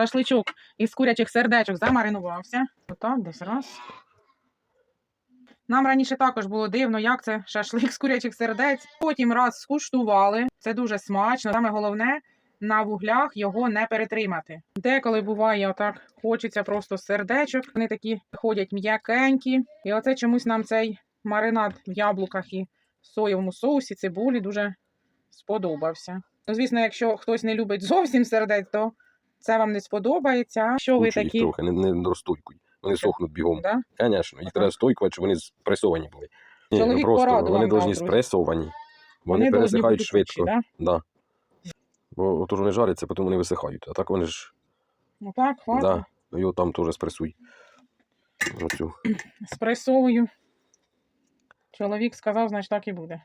Шашличок із курячих сердечок замаринувався. Отак, десь раз. Нам раніше також було дивно, як це шашлик з курячих сердець. Потім раз скуштували. Це дуже смачно. Саме головне на вуглях його не перетримати. Деколи буває отак, хочеться просто сердечок. Вони такі ходять м'якенькі. І оце чомусь нам цей маринад в яблуках і соєвому соусі, цибулі дуже сподобався. Ну, звісно, якщо хтось не любить зовсім сердець, то це вам не сподобається. Що ви Лучше їх такі? трохи, не, не розстойкуй. Вони сохнуть бігом. Да? Звісно, їх Ага. треба стойкувати, щоб вони спресовані були. Ні, Чоловік ну просто пораду вони вам дав, повинні друзі. спресовані. Вони, должні пересихають бути швидко. кучі, да? Да. Бо отож вони жаряться, потім вони висихають. А так вони ж, Ну так, хватить. да, ну, його там теж спресуй. Оцю. Спресовую. Чоловік сказав, значить так і буде.